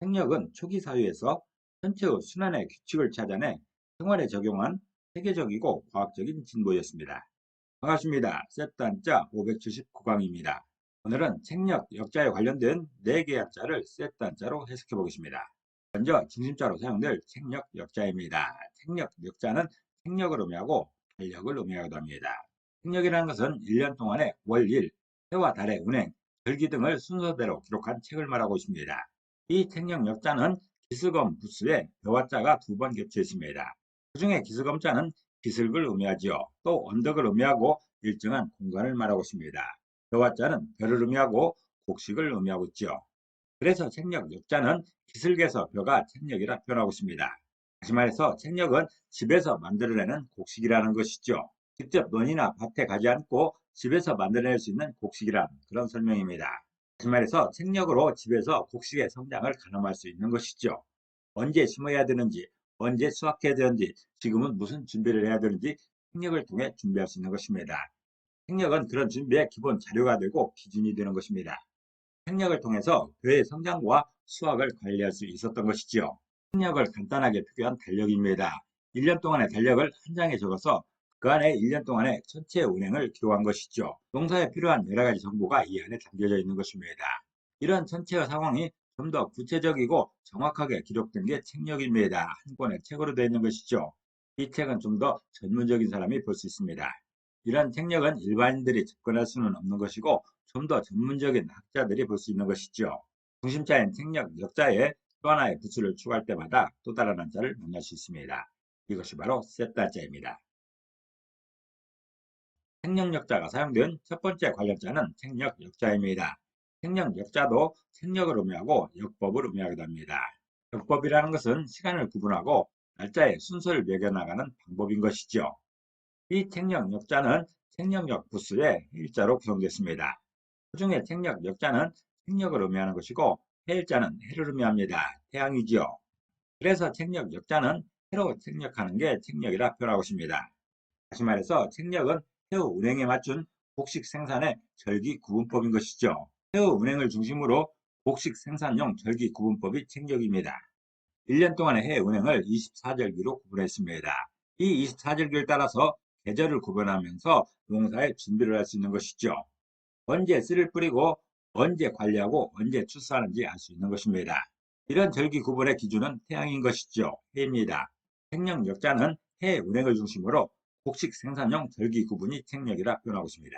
생력은 초기 사회에서 전체의 순환의 규칙을 찾아내 생활에 적용한 세계적이고 과학적인 진보였습니다. 반갑습니다. 세트한자 579강입니다. 오늘은 책력, 역자에 관련된 4개의 한자를 세트한자로 해석해 보겠습니다. 먼저 중심자로 사용될 책력, 역자입니다. 책력, 역자는 생력을 의미하고 달력을 의미하기도 합니다. 생력이라는 것은 1년 동안의 월일, 해와 달의 운행, 절기 등을 순서대로 기록한 책을 말하고 있습니다. 이 책력 역자는 기스검 부수에 벼와자가 두 번 겹쳐 있습니다. 그 중에 기스검자는 기슭을 의미하지요. 또 언덕을 의미하고 일정한 공간을 말하고 있습니다. 벼와자는 별을 의미하고 곡식을 의미하고 있지요. 그래서 책력 역자는 기슭에서 벼가 책력이라 표현하고 있습니다. 다시 말해서 책력은 집에서 만들어내는 곡식이라는 것이죠. 직접 논이나 밭에 가지 않고 집에서 만들어낼 수 있는 곡식이란 그런 설명입니다. 다시 말해서 책력으로 집에서 곡식의 성장을 가늠할 수 있는 것이죠. 언제 심어야 되는지, 언제 수확해야 되는지, 지금은 무슨 준비를 해야 되는지 책력을 통해 준비할 수 있는 것입니다. 책력은 그런 준비의 기본 자료가 되고 기준이 되는 것입니다. 책력을 통해서 교회의 성장과 수확을 관리할 수 있었던 것이지요. 책력을 간단하게 표기한 달력입니다. 1년 동안의 달력을 한 장에 적어서 그 안에 1년 동안의 전체 운행을 기록한 것이죠. 농사에 필요한 여러 가지 정보가 이 안에 담겨져 있는 것입니다. 이런 전체의 상황이 좀 더 구체적이고 정확하게 기록된 게 책력입니다. 한 권의 책으로 되어 있는 것이죠. 이 책은 좀 더 전문적인 사람이 볼 수 있습니다. 이런 책력은 일반인들이 접근할 수는 없는 것이고 좀 더 전문적인 학자들이 볼 수 있는 것이죠. 중심자인 책력 역자에 또 하나의 부수를 추가할 때마다 또 다른 한자를 만날 수 있습니다. 이것이 바로 세타자입니다. 생명역자가 사용된 첫 번째 관련자는 생력역자입니다. 생력역자도 생력을 의미하고 역법을 의미하기도 합니다. 역법이라는 것은 시간을 구분하고 날짜의 순서를 매겨나가는 방법인 것이죠. 이 생력역자는 생력역 부수의 일자로 구성됐습니다. 그 중에 생력역자는 생력을 의미하는 것이고 해일자는 해를 의미합니다. 태양이지요. 그래서 책력역자는 해로 책력하는 게 책력이라 표현하고 있습니다. 다시 말해서 책력은 해우 운행에 맞춘 곡식 생산의 절기 구분법인 것이죠. 해우 운행을 중심으로 곡식 생산용 절기 구분법이 책력입니다. 1년 동안의 해 운행을 24절기로 구분했습니다. 이 24절기를 따라서 계절을 구분하면서 농사에 준비를 할 수 있는 것이죠. 언제 씨를 뿌리고 언제 관리하고 언제 출사하는지 알 수 있는 것입니다. 이런 절기 구분의 기준은 태양인 것이죠. 해입니다. 생력 역자는 해 운행을 중심으로 곡식 생산용 절기 구분이 책력이라 표현하고 있습니다.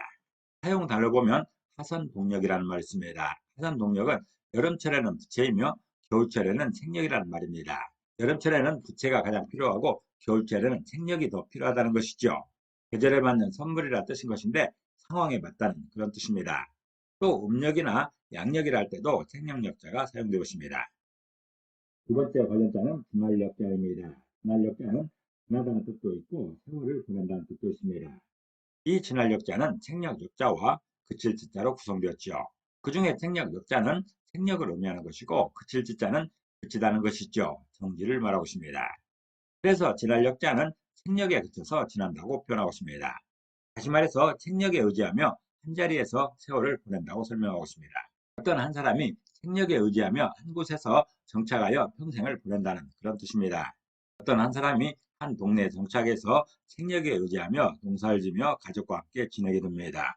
사용 달로 보면 하선 동력이라는 말이 있습니다. 하선 동력은 여름철에는 부채이며 겨울철에는 책력이라는 말입니다. 여름철에는 부채가 가장 필요하고 겨울철에는 책력이 더 필요하다는 것이죠. 계절에 맞는 선물이라 뜻인 것인데 상황에 맞다는 그런 뜻입니다. 또 음력이나 양력이라 할 때도 책력력자가 사용되고 있습니다. 두 번째 관련자는 분할력자입니다. 분할력자는 지나다는 뜻도 있고 세월을 보낸다는 뜻도 있습니다. 이 진할력자는 책력역자와 그칠 지자로 구성되었죠. 그 중에 책력역자는 책력을 의미하는 것이고 그칠 지자는 그치다는 것이죠. 정지를 말하고 있습니다. 그래서 진할력자는 책력에 그쳐서 지난다고 표현하고 있습니다. 다시 말해서 책력에 의지하며 한자리에서 세월을 보낸다고 설명하고 있습니다. 어떤 한 사람이 책력에 의지하며 한 곳에서 정착하여 평생을 보낸다는 그런 뜻입니다. 어떤 한 사람이 한 동네 정착해서 생력에 의지하며 농사를 지며 가족과 함께 지내게 됩니다.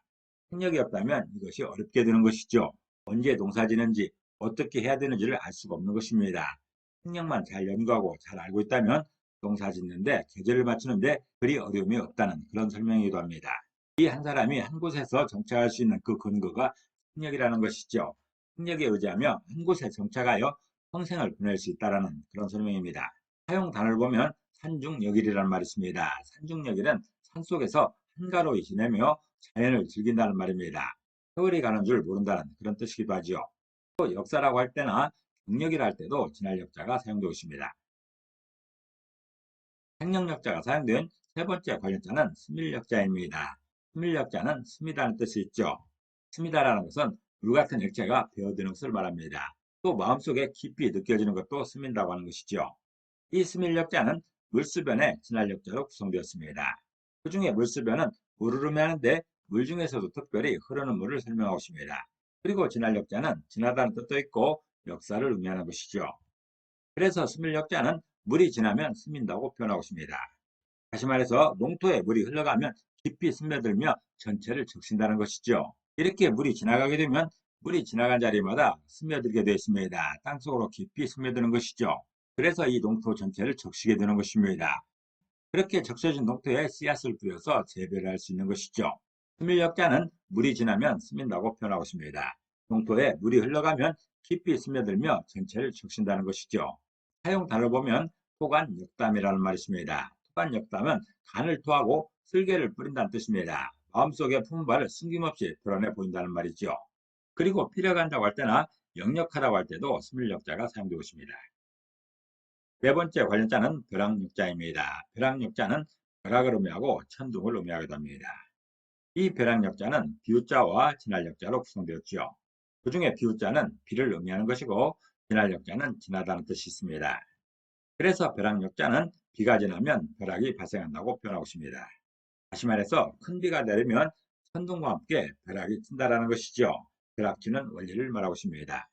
생력이 없다면 이것이 어렵게 되는 것이죠. 언제 농사 지는지 어떻게 해야 되는지를 알 수가 없는 것입니다. 생력만 잘 연구하고 잘 알고 있다면 농사 짓는데 계절을 맞추는데 그리 어려움이 없다는 그런 설명이기도 합니다. 이 한 사람이 한 곳에서 정착할 수 있는 그 근거가 생력이라는 것이죠. 생력에 의지하며 한 곳에 정착하여 평생을 보낼 수 있다는 그런 설명입니다. 사용 단어를 보면 산중역일이라는 말이 있습니다. 산중역일은 산속에서 한가로이 지내며 자연을 즐긴다는 말입니다. 세월이 가는 줄 모른다는 그런 뜻이기도 하지요. 또 역사라고 할 때나 경력이라 할 때도 진할역자가 사용되고 있습니다. 생명 역자가 사용된 세 번째 관련자는 스밀 역자입니다. 스밀 역자는 스미다는 뜻이 있죠. 스미다라는 것은 물 같은 액체가 배어드는 것을 말합니다. 또 마음속에 깊이 느껴지는 것도 스민다고 하는 것이죠. 이 스밀 역자는 물수변의 진할력자로 구성되었습니다. 그 중에 물수변은 물을 의미하는데 물 중에서도 특별히 흐르는 물을 설명하고 있습니다. 그리고 진할력자는 지나다는 뜻도 있고 역사를 의미하는 것이죠. 그래서 스밀 역자는 물이 지나면 스민다고 표현하고 있습니다. 다시 말해서 농토에 물이 흘러가면 깊이 스며들며 전체를 적신다는 것이죠. 이렇게 물이 지나가게 되면 물이 지나간 자리마다 스며들게 되어 있습니다. 땅속으로 깊이 스며드는 것이죠. 그래서 이 농토 전체를 적시게 되는 것입니다. 그렇게 적셔진 농토에 씨앗을 뿌려서 재배를 할 수 있는 것이죠. 스밀역자는 물이 지나면 스민다고 표현하고 있습니다. 농토에 물이 흘러가면 깊이 스며들며 전체를 적신다는 것이죠. 사용 단어를 보면 토간 역담이라는 말이 있습니다. 토간 역담은 간을 토하고 쓸개를 뿌린다는 뜻입니다. 마음속의 품바를 숨김없이 드러내 보인다는 말이죠. 그리고 필요간다고 할 때나 역력하다고 할 때도 스밀역자가 사용되고 있습니다. 네 번째 관련자는 벼락역자입니다. 벼락역자는 벼락을 의미하고 천둥을 의미하기도 합니다. 이 벼락역자는 비유자와 진할역자로 구성되었지요. 그 중에 비유자는 비를 의미하는 것이고 진할역자는 지나다는 뜻이 있습니다. 그래서 벼락역자는 비가 지나면 벼락이 발생한다고 표현하고 있습니다. 다시 말해서 큰 비가 내리면 천둥과 함께 벼락이 친다라는 것이죠. 벼락치는 원리를 말하고 있습니다.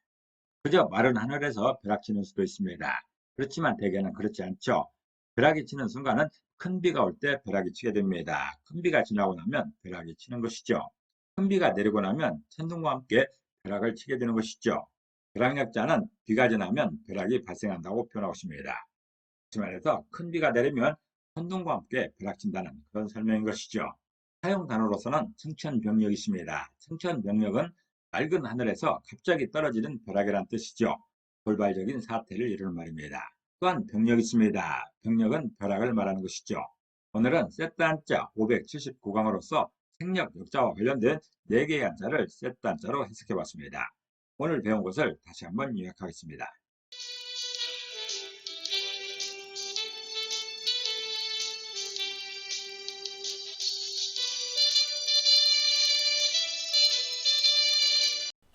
그저 마른 하늘에서 벼락치는 수도 있습니다. 그렇지만 대개는 그렇지 않죠. 벼락이 치는 순간은 큰 비가 올 때 벼락이 치게 됩니다. 큰 비가 지나고 나면 벼락이 치는 것이죠. 큰 비가 내리고 나면 천둥과 함께 벼락을 치게 되는 것이죠. 벼락 약자는 비가 지나면 벼락이 발생한다고 표현하고 있습니다. 다시 말해서 큰 비가 내리면 천둥과 함께 벼락친다는 그런 설명인 것이죠. 사용 단어로서는 청천벽력이 있습니다. 청천벽력은 맑은 하늘에서 갑자기 떨어지는 벼락이란 뜻이죠. 돌발적인 사태를 이루는 말입니다. 또한 병력이 있습니다. 병력은 벼락을 말하는 것이죠. 오늘은 세트 한자 579강으로서 생력 역자와 관련된 4개의 한자를 세트 한자로 해석해 봤습니다. 오늘 배운 것을 다시 한번 요약하겠습니다.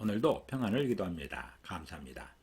오늘도 평안을 기도합니다. 감사합니다.